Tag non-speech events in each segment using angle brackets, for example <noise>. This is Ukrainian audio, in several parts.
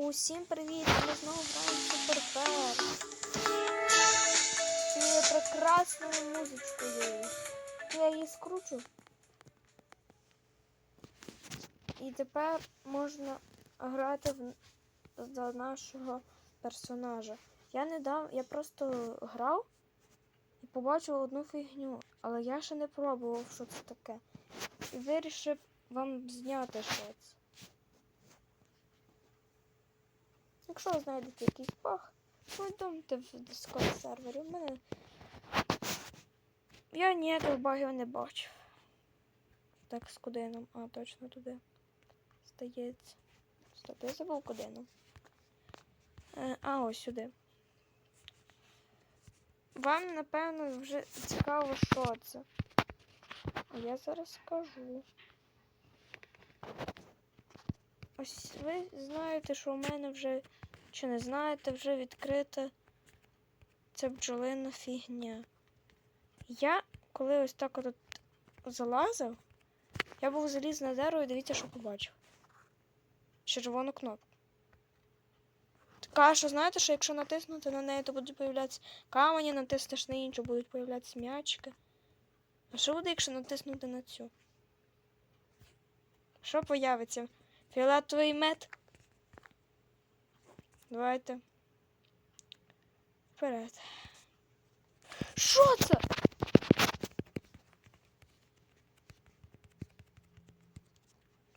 Усім привіт! Ми знову граємо. З цією прекрасною музичкою. Я її скручу. І тепер можна грати в... за нашого персонажа. Я не дав, я просто грав і побачив одну фігню, але я ще не пробував, що це таке. І вирішив вам зняти щось. Якщо ви знайдете якийсь баг, повідомте в Discord сервері. У мене. Я ніяких багів не бачив. Так, з куди нам? А, точно туди. Здається. Стоп, я забув куди нам. Е, а, ось сюди. Вам, напевно, вже цікаво, що це. А я зараз скажу. Ось ви знаєте, що у мене вже, чи не знаєте, вже відкрита ця бджолина фігня. Я, коли ось так от залазив, я був заліз на дерево і дивіться, що побачив. Червону кнопку. Така, що знаєте, що якщо натиснути на неї, то будуть появлятися камені, натиснеш на іншу, будуть появлятися м'ячики. А що буде, якщо натиснути на цю? Що появиться? Фіолетовий мед. Давайте. Вперед. Що це?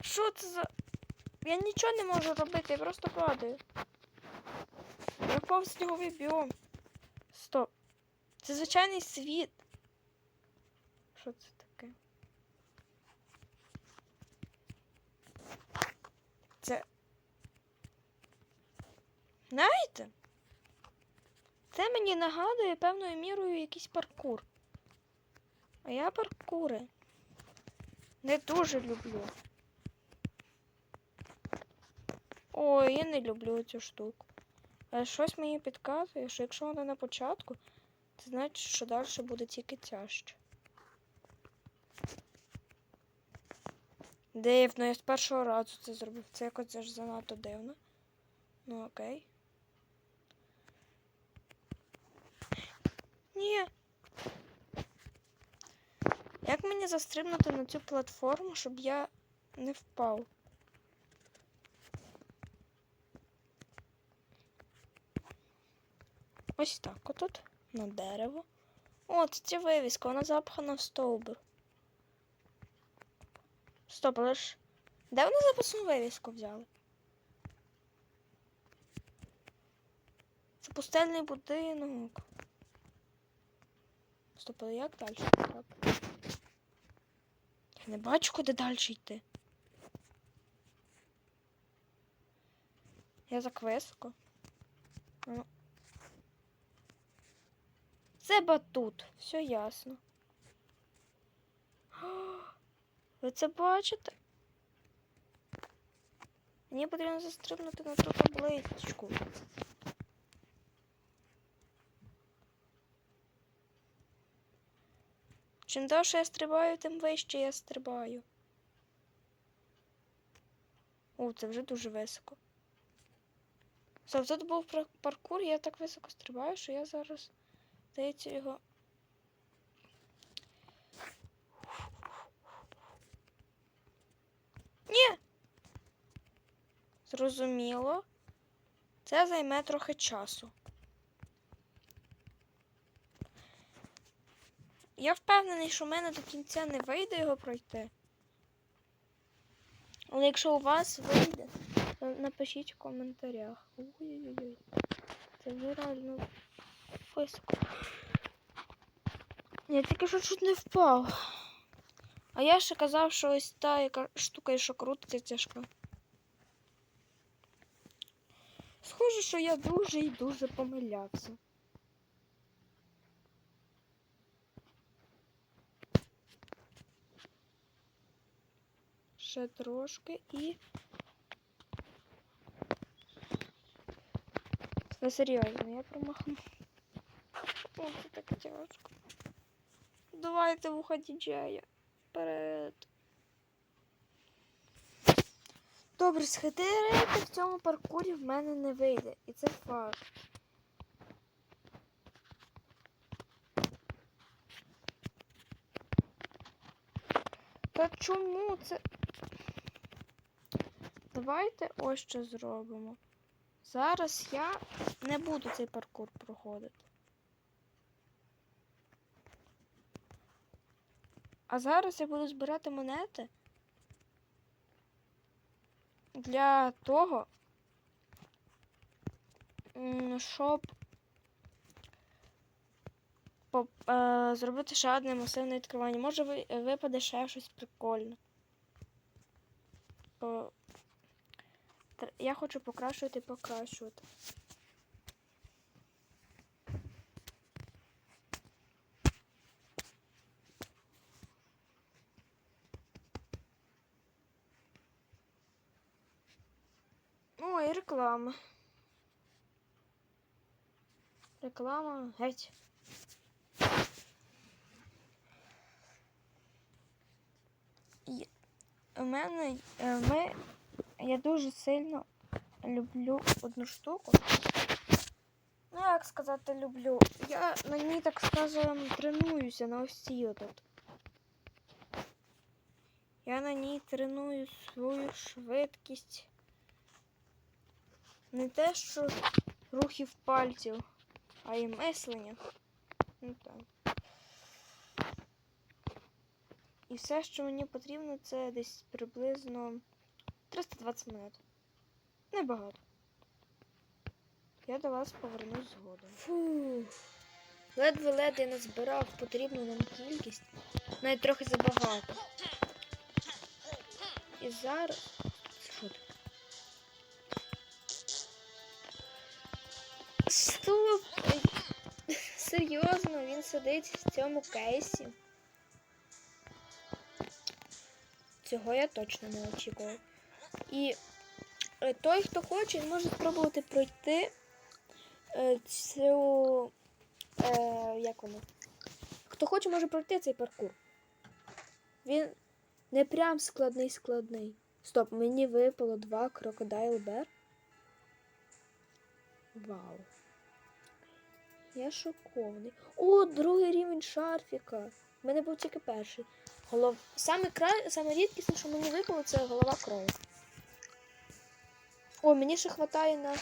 Що це за. Я нічого не можу робити, я просто падаю. Я впав в сніговий біом. Стоп. Це звичайний світ. Що? Це. Знаєте? Це мені нагадує певною мірою якийсь паркур. А я паркури не дуже люблю. Ой, я не люблю цю штуку. Але щось мені підказує, що якщо вона на початку, це значить, що далі буде тільки тяжче. Дивно, я з першого разу це зробив. Це якось аж занадто дивно. Ну окей. Ні. Як мені застрибнути на цю платформу, щоб я не впав? Ось так отут, на дерево. О, це ця вивіска, вона запхана в стовбур. Стоп, але ж. Де вони запасну вивіску взяли? Це пустельний будинок. Стоп, але як далі? Я не бачу, куди далі йти. Я так високо. Ну. Це батут, все ясно. Ви це бачите? Мені потрібно застрибнути на ту табличку. Чим довше я стрибаю, тим вище я стрибаю. О, це вже дуже високо. Стоп, тут був паркур, я так високо стрибаю, що я зараз, здається, його. Ні. Зрозуміло. Це займе трохи часу. Я впевнений, що в мене до кінця не вийде його пройти. Але якщо у вас вийде, то напишіть в коментарях. Ой-ой-ой. Це вже реально високо. Я тільки що чуть не впав. А я ще казав, що ось та яка штука, що крутиться тяжка. Схоже, що я дуже і дуже помилявся. Ще трошки і. Ви серйозно, я промахну. О, це так тяжко. Давайте вуха діджея. Вперед. Добре, схитрити в цьому паркурі в мене не вийде. І це факт. Та чому це? Давайте ось що зробимо. Зараз я не буду цей паркур проходити. А зараз я буду збирати монети для того, щоб е, зробити ще одне масивне відкривання. Може випаде ще щось прикольне. Я хочу покращувати і покращувати. Ой, реклама. Реклама геть. У мене е, ми, я дуже сильно люблю одну штуку. Ну, як сказати, люблю. Я на ній, так скажем, тренуюся на ось цій отут. Я на ній треную свою швидкість. Не те, що рухів пальців, а й мислення. Ну так. І все, що мені потрібно, це десь приблизно 320 минут. Небагато. Я до вас повернусь згодом. Фу. Ледве-ледве я назбирав потрібну нам кількість. Навіть трохи забагато. І зараз. Що? Стоп! <laughs> Серйозно, він сидить в цьому кейсі. Цього я точно не очікував. І е, той, хто хоче, він може спробувати пройти е, цю. Е, як воно? Хто хоче, може пройти цей паркур. Він не прям складний складний. Стоп, мені випало два крокодайл бер. Вау. Я шокований. О, другий рівень шарфіка. У мене був тільки перший. Голов... Саме, кра... Саме рідкісне, що мені випало, це голова крови. О, мені ще хватає на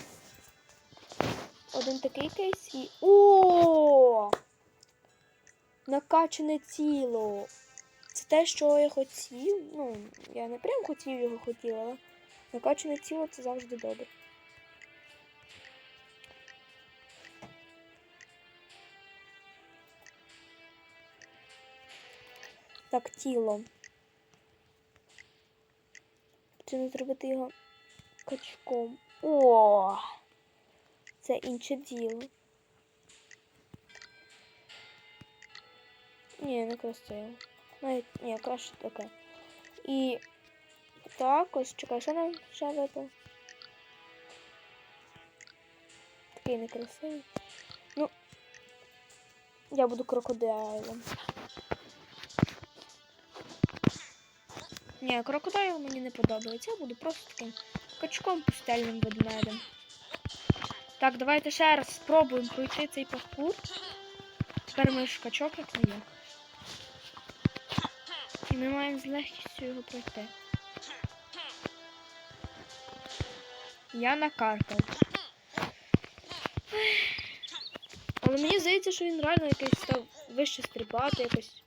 один такий кейс і. О! Накачане тіло. Це те, що я хотів. Ну, я не прям хотів його хотів, але накачане тіло це завжди добре. Так, тіло. Потрібно зробити його качком. О! Це інше діло. Ні, не красиво. Навіть ні, краще таке. І також, чекай, що нам ще випав? Такий некрасивий. Ну, я буду крокодилом. Ні, крокодайл мені не подобається. Я буду просто таким качком пустельним ведмедем. Так, давайте ще раз спробуємо пройти цей паркур. Тепер ми ж як не як. І ми маємо з легкістю його пройти. Я накаркав. Але мені здається, що він реально якийсь став вище стрибати, якось.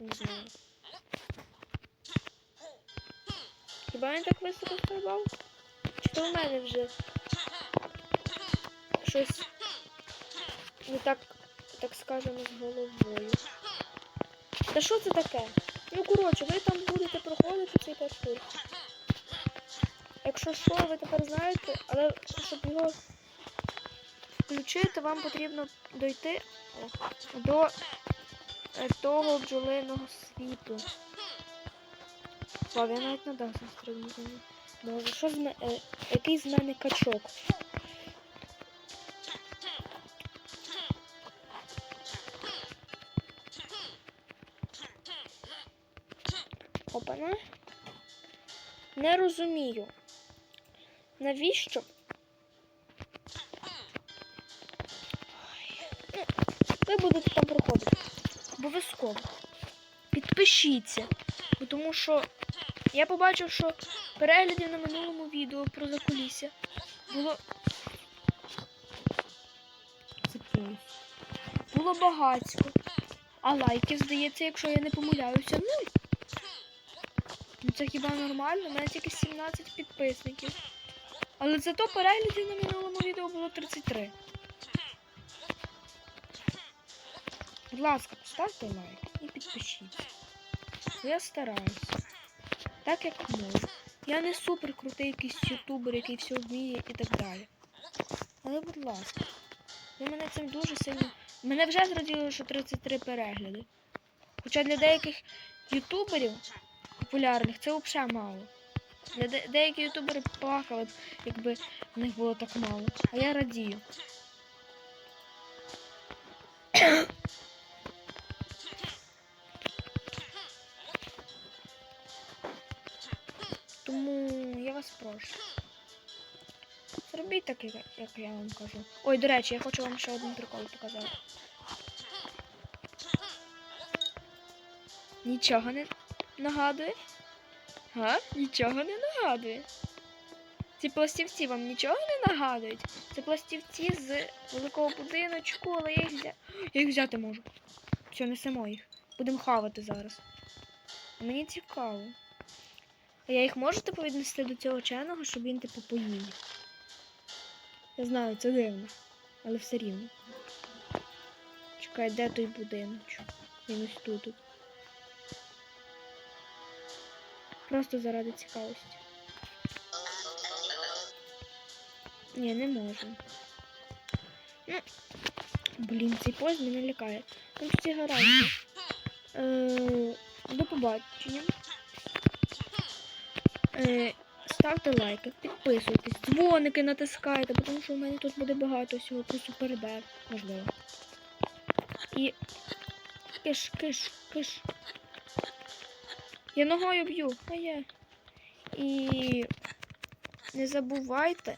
Не знаю. Хіба він так високо стрибав? То в мене вже щось не так, так скажемо, з головою. Та що це таке? Ну, коротше, ви там будете проходити цей паркур. Якщо що, ви тепер знаєте, але щоб його включити, вам потрібно дойти до е, того бджолиного світу. Слава, я навіть на дах застрибнути. Може, що з мене? Який з мене качок? Опана. Не розумію. Навіщо? Ну, ви будете там проходити. Обов'язково. Підпишіться. Тому що я побачив, що переглядів на минулому відео про закулісся було. Було багатько. А лайків, здається, якщо я не помиляюся, нуль. Ну це хіба нормально? У мене тільки 17 підписників. Але зато переглядів на минулому відео було 33. Будь ласка, поставте лайк і підпишіться. Я стараюся. Так як можу. Я не супер крутий якийсь ютубер, який все вміє і так далі. Але будь ласка, ви мене цим дуже сильно. Мене вже зраділо, що 33 перегляди. Хоча для деяких ютуберів популярних це взагалі мало. Для де- деякі ютубери плакали б, якби в них було так мало. А я радію. Вас. Зробіть так, як я вам кажу. Ой, до речі, я хочу вам ще один прикол показати. Нічого не нагадує? Га? Нічого не нагадує. Ці пластівці вам нічого не нагадують? Це пластівці з великого будиночку, але я їх взя... Я їх взяти можу. Все, несемо їх. Будемо хавати зараз. Мені цікаво. А я їх можу типу віднести до цього вченого, щоб він типу поїв. Я знаю, це дивно, але все рівно. Чекай, де той будиночок? Він ось тут. Просто заради цікавості. Ні, не можу. Ну, блін, цей поїзд мене лякає. Там всі гаразді. Е, до побачення. Е, ставте лайки, підписуйтесь, дзвоники натискайте, тому що у мене тут буде багато всього про супербер, можливо. І киш, киш, киш. Я ногою б'ю, а я. І не забувайте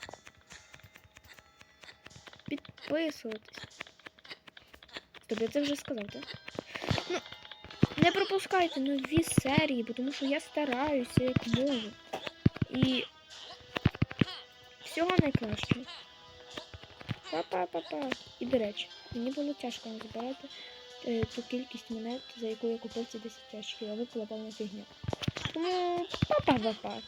підписуватись. Тобі це вже сказав, так? Ну, не пропускайте нові серії, тому що я стараюся як можу. І всього найкращого. Па-па-па-па. І до речі, мені було тяжко назбирати е, ту кількість монет, за яку я купив ці 10 тяжкі, а випала повна фігня. Тому па-па-па-па.